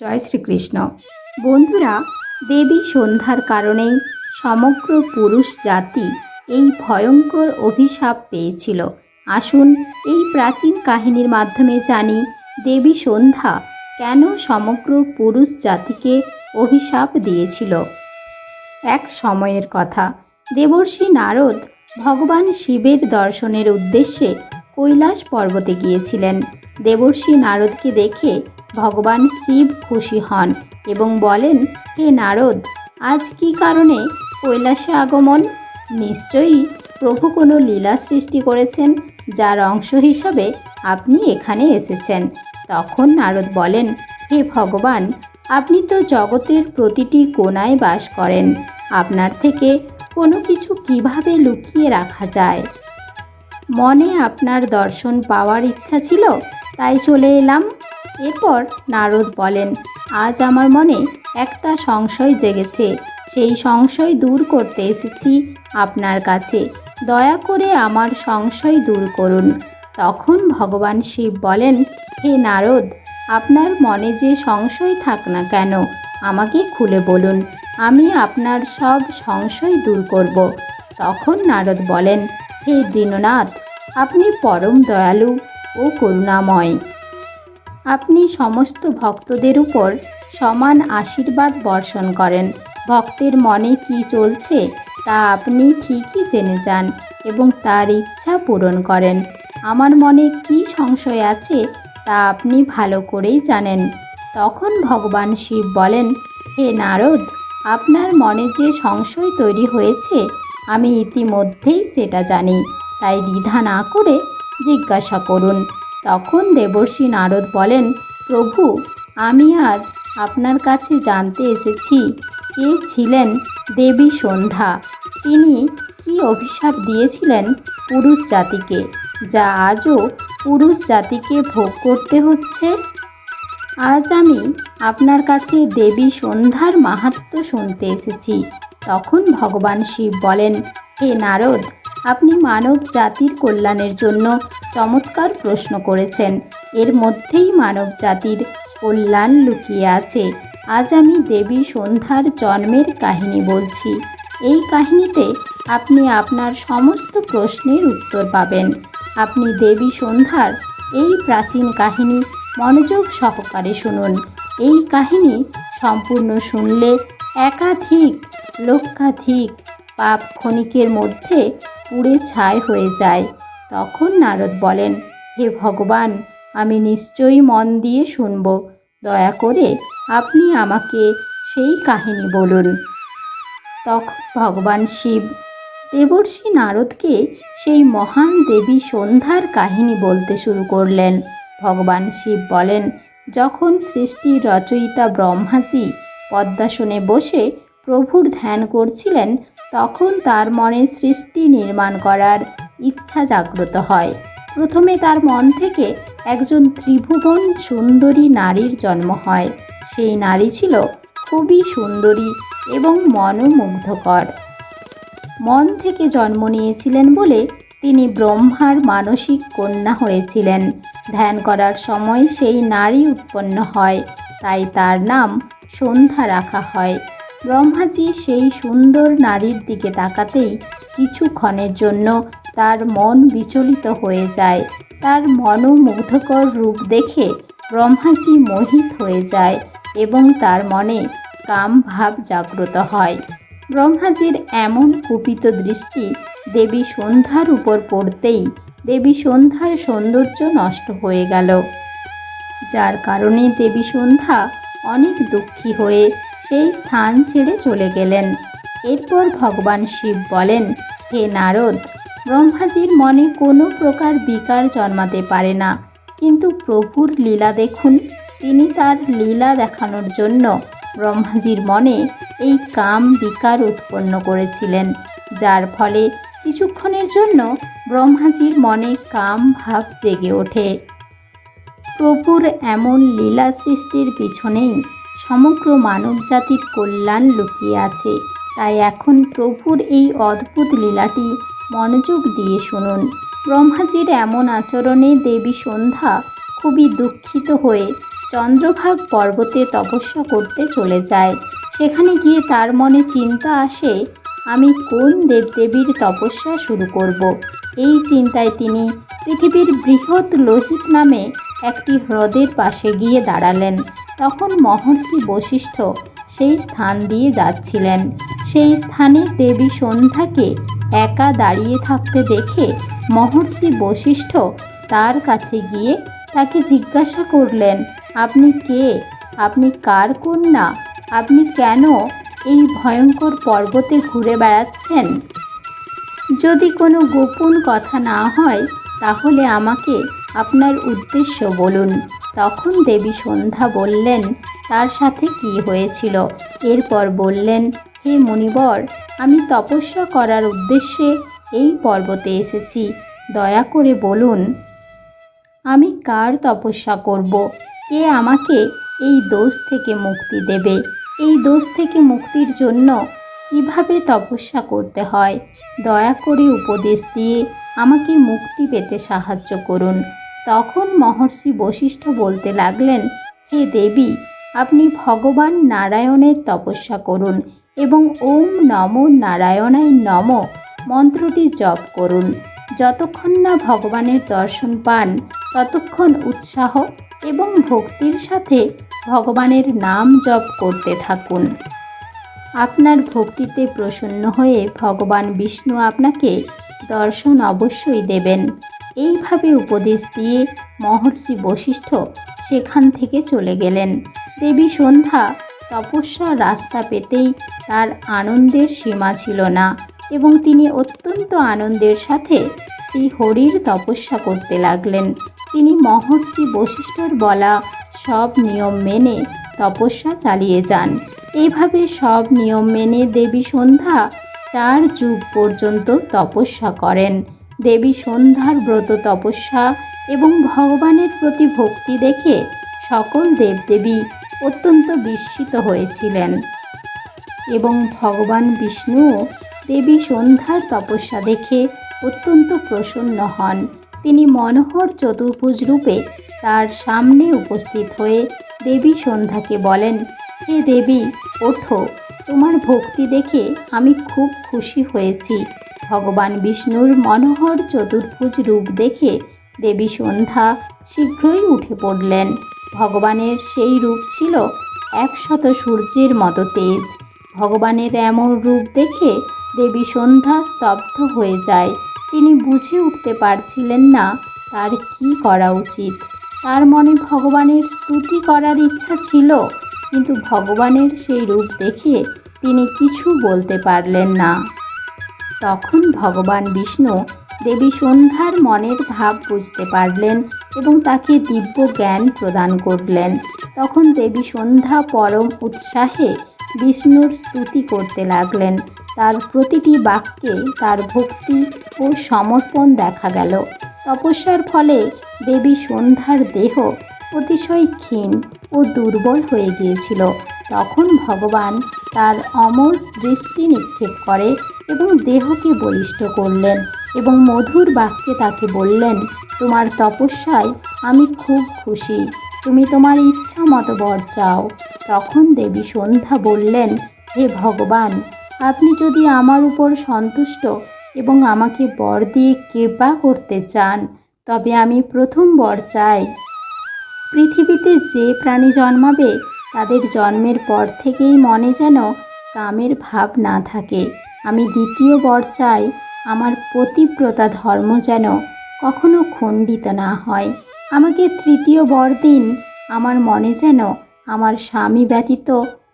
জয় শ্রীকৃষ্ণ। বন্ধুরা, দেবী সন্ধ্যার কারণেই সমগ্র পুরুষ জাতি এই ভয়ঙ্কর অভিশাপ পেয়েছিল। আসুন এই প্রাচীন কাহিনীর মাধ্যমে জানি দেবী সন্ধ্যা কেন সমগ্র পুরুষ জাতিকে অভিশাপ দিয়েছিল। এক সময়ের কথা, দেবর্ষি নারদ ভগবান শিবের দর্শনের উদ্দেশ্যে কৈলাস পর্বতে গিয়েছিলেন। দেবর্ষি নারদকে দেখে ভগবান শিব খুশি হন এবং বলেন, হে নারদ, আজ কী কারণে কৈলাসে আগমন? নিশ্চয়ই প্রভু কোনো লীলা সৃষ্টি করেছেন যার অংশ হিসাবে আপনি এখানে এসেছেন। তখন নারদ বলেন, হে ভগবান, আপনি তো জগতের প্রতিটি কোণায় বাস করেন। আপনার থেকে কোনো কিছু কীভাবে লুকিয়ে রাখা যায়? মনে আপনার দর্শন পাওয়ার ইচ্ছা ছিল, তাই চলে এলাম। এরপর নারদ বলেন, আজ আমার মনে একটা সংশয় জেগেছে। সেই সংশয় দূর করতে এসেছি আপনার কাছে। দয়া করে আমার সংশয় দূর করুন। তখন ভগবান শিব বলেন, হে নারদ, আপনার মনে যে সংশয় থাক না কেন, আমাকে খুলে বলুন। আমি আপনার সব সংশয় দূর করব। তখন নারদ বলেন, হে দীননাথ আপনি পরম দয়ালু ও করুণাময়। আপনি সমস্ত ভক্তদের উপর সমান আশীর্বাদ বর্ষণ করেন। ভক্তের মনে কি চলছে তা আপনি ঠিকই জেনে যান এবং তার ইচ্ছা পূরণ করেন। আমার মনে কি সংশয় আছে তা আপনি ভালো করেই জানেন। তখন ভগবান শিব বলেন, হে নারদ, আপনার মনে যে সংশয় তৈরি হয়েছে, আমি ইতিমধ্যেই সেটা জানি। তাই দ্বিধা না করে জিজ্ঞাসা করুন। তখন দেবর্ষি নারদ বলেন, প্রভু, আমি আজ আপনার কাছে জানতে এসেছি, কে ছিলেন দেবী সন্ধ্যা? তিনি কি অভিশাপ দিয়েছিলেন পুরুষ জাতিকে, যা আজও পুরুষ জাতিকে ভোগ করতে হচ্ছে? আজ আমি আপনার কাছে দেবী সন্ধ্যার মাহাত্ম্য শুনতে এসেছি। তখন ভগবান শিব বলেন, হে নারদ আপনি মানব জাতির কল্যাণের জন্য চমৎকার প্রশ্ন করেছেন। এর মধ্যেই মানব জাতির কল্যাণ লুকিয়ে আছে। আজ আমি দেবী সন্ধ্যার জন্মের কাহিনী বলছি। এই কাহিনীতে আপনি আপনার সমস্ত প্রশ্নের উত্তর পাবেন। আপনি দেবী সন্ধ্যার এই প্রাচীন কাহিনী মনোযোগ সহকারে শুনুন। এই কাহিনী সম্পূর্ণ শুনলে একাধিক, লক্ষাধিক পাপ ক্ষণিকের মধ্যে পুড়ে ছাই হয়ে যায়। তখন নারদ বলেন, হে ভগবান, আমি নিশ্চয়ই মন দিয়ে শুনব। দয়া করে আপনি আমাকে সেই কাহিনী বলুন। তখন ভগবান শিব দেবর্ষি নারদকে সেই মহান দেবী সন্ধ্যার কাহিনী বলতে শুরু করলেন। ভগবান শিব বলেন, যখন সৃষ্টির রচয়িতা ব্রহ্মাজি পদ্মাসনে বসে প্রভুর ধ্যান করছিলেন, তখন তার মনে সৃষ্টি নির্মাণ করার ইচ্ছা জাগ্রত হয়। প্রথমে তার মন থেকে একজন ত্রিভুবন সুন্দরী নারীর জন্ম হয়। সেই নারী ছিল খুবই সুন্দরী এবং মনোমুগ্ধকর। মন থেকে জন্ম নিয়েছিলেন বলে তিনি ব্রহ্মার মানসিক কন্যা হয়েছিলেন। ধ্যান করার সময় সেই নারী উৎপন্ন হয়, তাই তার নাম সন্ধ্যা রাখা হয়। ব্রহ্মাজি সেই সুন্দর নারীর দিকে তাকাতেই কিছুক্ষণের জন্য তার মন বিচলিত হয়ে যায়। তার মনোমুগ্ধকর রূপ দেখে ব্রহ্মাজি মোহিত হয়ে যায় এবং তার মনে কাম ভাব জাগ্রত হয়। ব্রহ্মাজির এমন কুপিত দৃষ্টি দেবী সন্ধ্যার উপর পড়তেই দেবী সন্ধ্যার সৌন্দর্য নষ্ট হয়ে গেল। যার কারণে দেবী সন্ধ্যা অনেক দুঃখী হয়ে সেই স্থান ছেড়ে চলে গেলেন। এরপর ভগবান শিব বলেন, হে নারদ, ব্রহ্মাজির মনে কোনো প্রকার বিকার জন্মাতে পারে না। কিন্তু প্রভুর লীলা দেখুন, তিনি তার লীলা দেখানোর জন্য ব্রহ্মাজির মনে এই কাম বিকার উৎপন্ন করেছিলেন। যার ফলে কিছুক্ষণের জন্য ব্রহ্মাজির মনে কাম ভাব জেগে ওঠে। প্রভুর এমন লীলা সৃষ্টির পিছনেই সমগ্র মানবজাতির কল্যাণ লুকিয়ে আছে। তাই এখন প্রভুর এই অদ্ভুত লীলাটি মনোযোগ দিয়ে শুনুন। ব্রহ্মাজির এমন আচরণে দেবী সন্ধ্যা খুবই দুঃখিত হয়ে চন্দ্রভাগ পর্বতে তপস্যা করতে চলে যায়। সেখানে গিয়ে তার মনে চিন্তা আসে, আমি কোন দেবদেবীর তপস্যা শুরু করব। এই চিন্তায় তিনি পৃথিবীর বৃহৎ লোহিত নামে একটি হ্রদের পাশে গিয়ে দাঁড়ালেন। তখন মহর্ষি বশিষ্ঠ সেই স্থান দিয়ে যাচ্ছিলেন। সেই স্থানে দেবী সন্ধ্যাকে একা দাঁড়িয়ে থাকতে দেখে মহর্ষি বশিষ্ঠ তার কাছে গিয়ে তাকে জিজ্ঞাসা করলেন, আপনি কে? আপনি কার কন্যা? আপনি কেন এই ভয়ঙ্কর পর্বতে ঘুরে বেড়াচ্ছেন? যদি কোনো গোপন কথা না হয়, তাহলে আমাকে আপনার উদ্দেশ্য বলুন। তখন দেবী সন্ধ্যা বললেন, তার সাথে কি হয়েছিল? এরপর বললেন, হে মুনিবর, আমি তপস্যা করার উদ্দেশ্যে এই পর্বতে এসেছি। দয়া করে বলুন, আমি কার তপস্যা করব? কে আমাকে এই দোষ থেকে মুক্তি দেবে? এই দোষ থেকে মুক্তির জন্য কীভাবে তপস্যা করতে হয়? দয়া করে উপদেশ দিয়ে আমাকে মুক্তি পেতে সাহায্য করুন। তখন মহর্ষি বশিষ্ঠ বলতে লাগলেন, হে দেবী, আপনি ভগবান নারায়ণের তপস্যা করুন এবং ওম নম নারায়ণায় নম মন্ত্রটি জপ করুন। যতক্ষণ না ভগবানের দর্শন পান, ততক্ষণ উৎসাহ এবং ভক্তির সাথে ভগবানের নাম জপ করতে থাকুন। আপনার ভক্তিতে প্রসন্ন হয়ে ভগবান বিষ্ণু আপনাকে দর্শন অবশ্যই দেবেন। এইভাবে উপদেশ দিয়ে মহর্ষি বশিষ্ঠ সেখান থেকে চলে গেলেন। দেবী সন্ধ্যা তপস্যার রাস্তা পেতেই তার আনন্দের সীমা ছিল না এবং তিনি অত্যন্ত আনন্দের সাথে শ্রী হরির তপস্যা করতে লাগলেন। তিনি মহর্ষি বশিষ্ঠর বলা সব নিয়ম মেনে তপস্যা চালিয়ে যান। এইভাবে সব নিয়ম মেনে দেবী সন্ধ্যা চার যুগ পর্যন্ত তপস্যা করেন। দেবী সন্ধ্যার ব্রত তপস্যা এবং ভগবানের প্রতি ভক্তি দেখে সকল দেবদেবী অত্যন্ত বিস্মিত হয়েছিলেন। এবং ভগবান বিষ্ণুও দেবী সন্ধ্যার তপস্যা দেখে অত্যন্ত প্রসন্ন হন। তিনি মনোহর চতুর্ভুজ রূপে তার সামনে উপস্থিত হয়ে দেবী সন্ধ্যাকে বলেন, হে দেবী, ওঠো। তোমার ভক্তি দেখে আমি খুব খুশি হয়েছি। ভগবান বিষ্ণুর মনোহর চতুর্ভুজ রূপ দেখে দেবী সন্ধ্যা শীঘ্রই উঠে পড়লেন। ভগবানের সেই রূপ ছিল একশত সূর্যের মতো তেজ। ভগবানের এমন রূপ দেখে দেবী সন্ধ্যা স্তব্ধ হয়ে যায়। তিনি বুঝে উঠতে পারছিলেন না, তার কি করা উচিত? তার মনে ভগবানের স্তুতি করার ইচ্ছা ছিল, কিন্তু ভগবানের সেই রূপ দেখে তিনি কিছু বলতে পারলেন না। তখন ভগবান বিষ্ণু দেবী সন্ধ্যার মনের ভাব বুঝতে পারলেন এবং তাকে দিব্য জ্ঞান প্রদান করলেন। তখন দেবী সন্ধ্যা পরম উৎসাহে বিষ্ণুর স্তুতি করতে লাগলেন। তার প্রতিটি বাক্যে তার ভক্তি ও সমর্পণ দেখা গেল। তপস্যার ফলে দেবী সন্ধ্যার দেহ অতিশয় ক্ষীণ ও দুর্বল হয়ে গিয়েছিল। তখন ভগবান তার অমর দৃষ্টি নিক্ষেপ করে এবং দেহকে বলিষ্ঠ করলেন এবং মধুর বাক্যে তাকে বললেন, তোমার তপস্যায় আমি খুব খুশি। তুমি তোমার ইচ্ছা মতো বর চাও। তখন দেবী সন্ধ্যা বললেন, হে ভগবান, আপনি যদি আমার উপর সন্তুষ্ট এবং আমাকে বর দিয়ে কৃপা করতে চান, তবে আমি প্রথম বর চাই। পৃথিবীতে যে প্রাণী জন্মাবে তাদের জন্মের পর থেকেই মনে যেন কামের ভাব না থাকে। আমি দ্বিতীয় বর চাই, আমার পতিব্রতা ধর্ম যেন কখনো খণ্ডিত না হয়। আমাকে তৃতীয় বর দিন, আমার মনে যেন আমার স্বামী ব্যতীত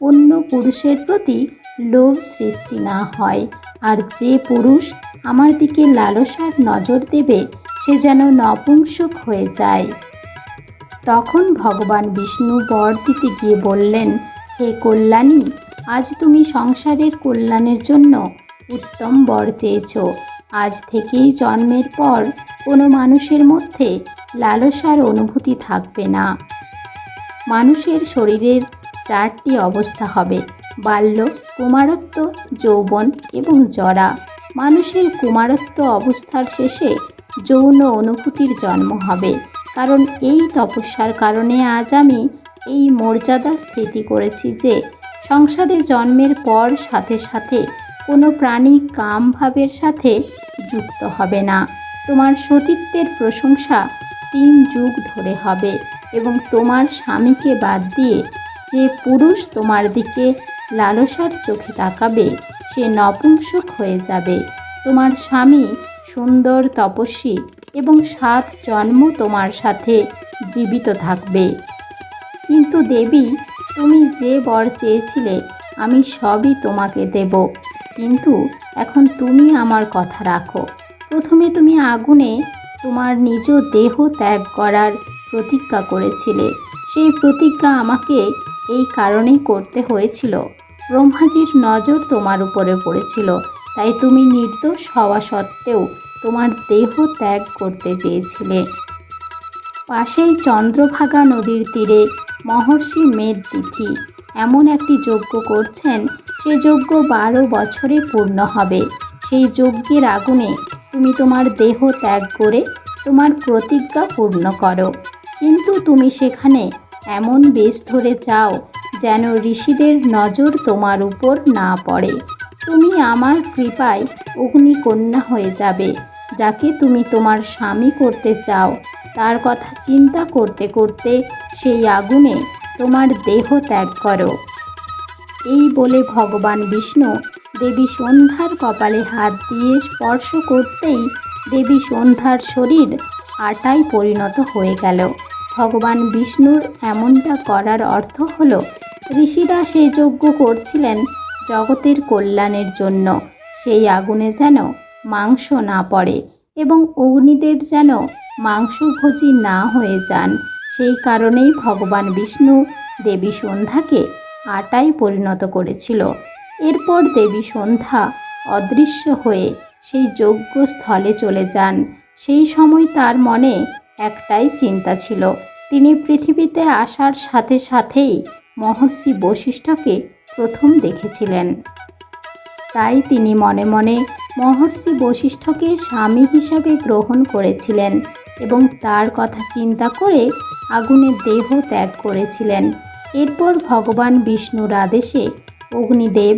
অন্য পুরুষের প্রতি লোভ সৃষ্টি না হয়। আর যে পুরুষ আমার দিকে লালসার নজর দেবে, সে যেন নপুংসক হয়ে যায়। তখন ভগবান বিষ্ণু বর দিতে গিয়ে বললেন, হে কল্যাণী, আজ তুমি সংসারের কল্যাণের জন্য উত্তম বর চেয়েছ। আজ থেকেই জন্মের পর কোনো মানুষের মধ্যে লালসার অনুভূতি থাকবে না। মানুষের শরীরের চারটি অবস্থা হবে, বাল্য, কুমারত্ব, যৌবন এবং জরা। মানুষের কুমারত্ব অবস্থার শেষে যৌন অনুভূতির জন্ম হবে। কারণ এই তপস্যার কারণে আজ আমি এই মর্যাদা স্থিতি করেছি যে সংসারে জন্মের পর সাথে সাথে কোনো প্রাণী কামভাবের সাথে যুক্ত হবে না। তোমার সতীত্বের প্রশংসা তিন যুগ ধরে হবে এবং তোমার স্বামীকে বাদ দিয়ে যে পুরুষ তোমার দিকে লালসার চোখে তাকাবে, সে নপুংসক হয়ে যাবে। তোমার স্বামী সুন্দর তপস্বী এবং সাত জন্ম তোমার সাথে জীবিত থাকবে। কিন্তু দেবী, তুমি যে বর চেয়েছিলে, আমি সবই তোমাকে দেব। কিন্তু এখন তুমি আমার কথা রাখো। প্রথমে তুমি আগুনে তোমার নিজ দেহ ত্যাগ করার প্রতিজ্ঞা করেছিলে। সেই প্রতিজ্ঞা আমাকে এই কারণেই করতে হয়েছিল। ব্রহ্মাজির নজর তোমার উপরে পড়েছিল, তাই তুমি নির্দোষ হওয়া সত্ত্বেও তোমার দেহ ত্যাগ করতে চেয়েছিলে। পাশেই চন্দ্রভাগা নদীর তীরে মহর্ষি মেদ তিথি এমন একটি যজ্ঞ করছেন, সে যজ্ঞ বারো বছরে পূর্ণ হবে। সেই যজ্ঞের আগুনে তুমি তোমার দেহ ত্যাগ করে তোমার প্রতিজ্ঞা পূর্ণ করো। কিন্তু তুমি সেখানে এমন বেশ ধরে যাও যেন ঋষিদের নজর তোমার উপর না পড়ে। তুমি আমার কৃপায় অগ্নিকন্যা হয়ে যাবে, যাকে তুমি তোমার স্বামী করতে চাও। তার কথা চিন্তা করতে করতে সেই আগুনে তোমার দেহ ত্যাগ করো। এই বলে ভগবান বিষ্ণু দেবী সন্ধ্যার কপালে হাত দিয়ে স্পর্শ করতেই দেবী সন্ধ্যার শরীর আটায় পরিণত হয়ে গেল। ভগবান বিষ্ণুর এমনটা করার অর্থ হলো, ঋষিরা সেই যজ্ঞ করছিলেন জগতের কল্যাণের জন্য। সেই আগুনে যেন মাংস না পড়ে এবং অগ্নিদেব যেন মাংসভোজী না হয়ে যান। সেই কারণেই ভগবান বিষ্ণু দেবী সন্ধ্যাকে আটায় পরিণত করেছিল। এরপর দেবী সন্ধ্যা অদৃশ্য হয়ে সেই যজ্ঞস্থলে চলে যান। সেই সময় তার মনে একটাই চিন্তা ছিল, তিনি পৃথিবীতে আসার সাথে সাথেই মহর্ষি বশিষ্ঠকে প্রথম দেখেছিলেন। তাই তিনি মনে মনে মহর্ষি বশিষ্ঠকে স্বামী হিসাবে গ্রহণ করেছিলেন এবং তার কথা চিন্তা করে আগুনের দেহ ত্যাগ করেছিলেন। এরপর ভগবান বিষ্ণুর আদেশে অগ্নিদেব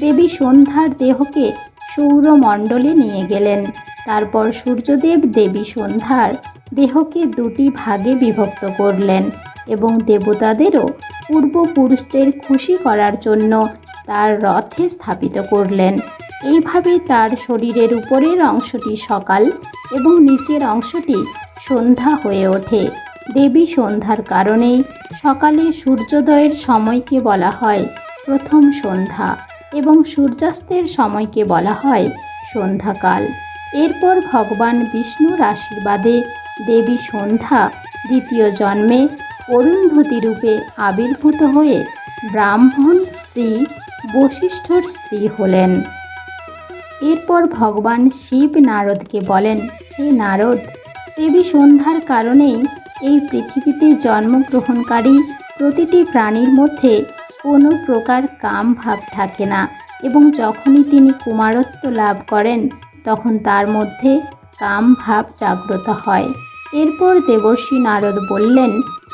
দেবী সন্ধ্যার দেহকে সৌরমণ্ডলে নিয়ে গেলেন। তারপর সূর্যদেব দেবী সন্ধ্যার দেহকে দুটি ভাগে বিভক্ত করলেন। এবং দেবতাদেরও পূর্বপুরুষদের খুশি করার জন্য তার রথে স্থাপিত করলেন। এইভাবে তার শরীরের উপরের অংশটি সকাল এবং নিচের অংশটি সন্ধ্যা হয়ে ওঠে। দেবী সন্ধ্যার কারণেই সকালে সূর্যোদয়ের সময়কে বলা হয় প্রথম সন্ধ্যা এবং সূর্যাস্তের সময়কে বলা হয় সন্ধ্যাকাল। এরপর ভগবান বিষ্ণুর আশীর্বাদে দেবী সন্ধ্যা দ্বিতীয় জন্মে অরুন্ধতী রূপে আবির্ভূত হয়ে ব্রাহ্মণ স্ত্রী বশিষ্ঠর স্ত্রী হলেন। এরপর ভগবান শিব নারদকে বলেন, হে নারদ, দেবী সন্ধ্যার কারণেই এই পৃথিবীতে জন্মগ্রহণকারী প্রতিটি প্রাণীর মধ্যে কোনো প্রকার কাম ভাব থাকে না এবং যখনই তিনি কুমারত্ব লাভ করেন, তখন তার মধ্যে কাম ভাব জাগ্রত হয়। এরপর দেবর্ষী নারদ বললেন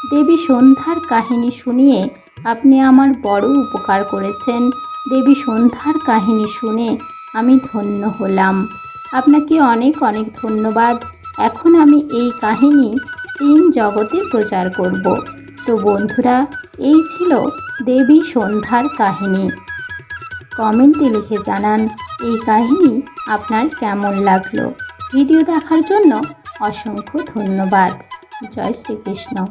দেবী সন্ধ্যার কাহিনী শুনিয়ে আপনি আমার বড় উপকার করেছেন। দেবী সন্ধ্যার কাহিনী শুনে আমি ধন্য হলাম। আপনাকে অনেক অনেক ধন্যবাদ। এখন আমি এই কাহিনী তিন জগতে প্রচার করব। তো বন্ধুরা, এই ছিল দেবী সন্ধ্যার কাহিনী। কমেন্টে লিখে জানান, এই কাহিনী আপনার কেমন লাগল? ভিডিও দেখার জন্য অসংখ্য ধন্যবাদ। জয় শ্রীকৃষ্ণ।